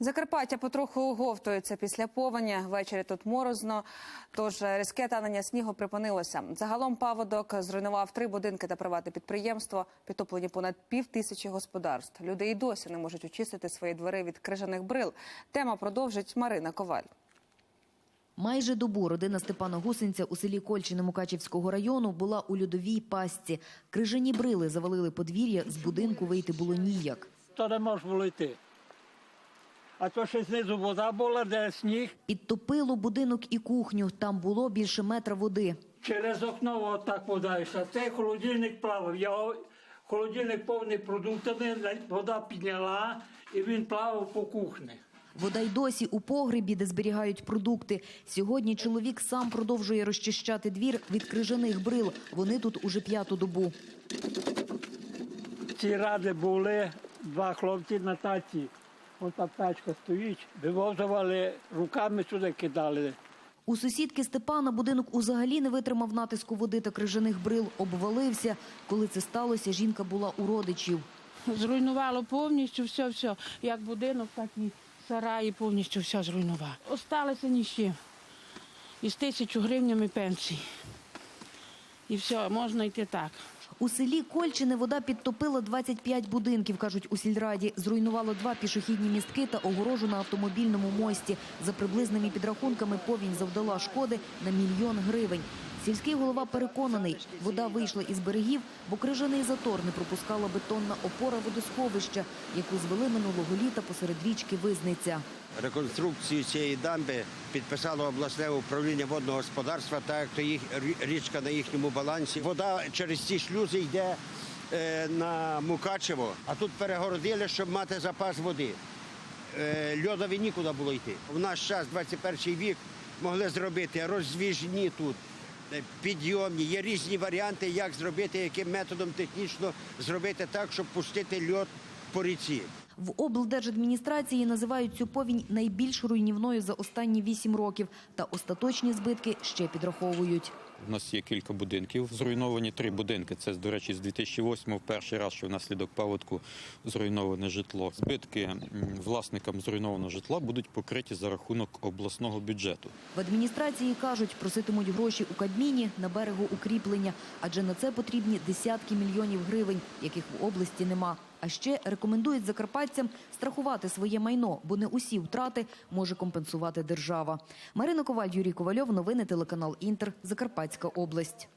Закарпаття потроху оговтується після повені. Ввечері тут морозно, тож різке танення снігу припинилося. Загалом паводок зруйнував три будинки та приватне підприємство. Підтоплені понад пів тисячі господарств. Люди і досі не можуть очистити свої двори від крижаних брил. Тема продовжить Марина Коваль. Майже добу родина Степана Гусенця у селі Кольчине Мукачівського району була у льодовій пастці. Крижані брили завалили подвір'я, з будинку вийти було ніяк. то не можеш було йти. А то ще знизу вода була, де сніг. Підтопило будинок і кухню. Там було більше метра води. Через окно отак вода йшла. Цей холодильник плавав. Його холодильник повний продуктами, вода підняла і він плавав по кухні. Вода й досі у погребі, де зберігають продукти. Сьогодні чоловік сам продовжує розчищати двір від крижаних брил. Вони тут уже п'яту добу. Ці ради були два хлопці на таці. Ось та тачка стоїть, вивозували, руками сюди кидали. У сусідки Степана будинок узагалі не витримав натиску води та крижаних брил, обвалився. Коли це сталося, жінка була у родичів. Зруйнувало повністю все, все. Як будинок, так і сараї повністю все зруйнувало. Осталося ні з чим. Із тисячу гривнями пенсії. І все, можна йти так. У селі Кольчини вода підтопила 25 будинків, кажуть у сільраді. Зруйнувало два пішохідні містки та огорожу на автомобільному мості. За приблизними підрахунками повінь завдала шкоди на мільйон гривень. Сільський голова переконаний, вода вийшла із берегів, бо крижаний затор не пропускала бетонна опора водосховища, яку звели минулого літа посеред річки Визниця. Реконструкцію цієї дамби підписало обласне управління водного господарства, так як то їх річка на їхньому балансі. Вода через ці шлюзи йде е, на Мукачево, а тут перегородили, щоб мати запас води. Е, льодові нікуди було йти. В наш час, 21 вік, могли зробити розвіжні тут. Е, Підйомні, є різні варіанти, як зробити, яким методом технічно зробити так, щоб пустити льот по ріці. В облдержадміністрації називають цю повінь найбільш руйнівною за останні вісім років, та остаточні збитки ще підраховують. У нас є кілька будинків. Зруйновані три будинки. Це, до речі, з 2008 в перший раз, що внаслідок паводку зруйноване житло. Збитки власникам зруйнованого житла будуть покриті за рахунок обласного бюджету. В адміністрації кажуть, проситимуть гроші у Кабміні на берегу укріплення, адже на це потрібні десятки мільйонів гривень, яких в області нема. А ще рекомендують закарпатцям страхувати своє майно, бо не усі втрати може компенсувати держава. Марина Коваль, Юрій Ковальов, новини телеканал Інтер, Закарпатська область.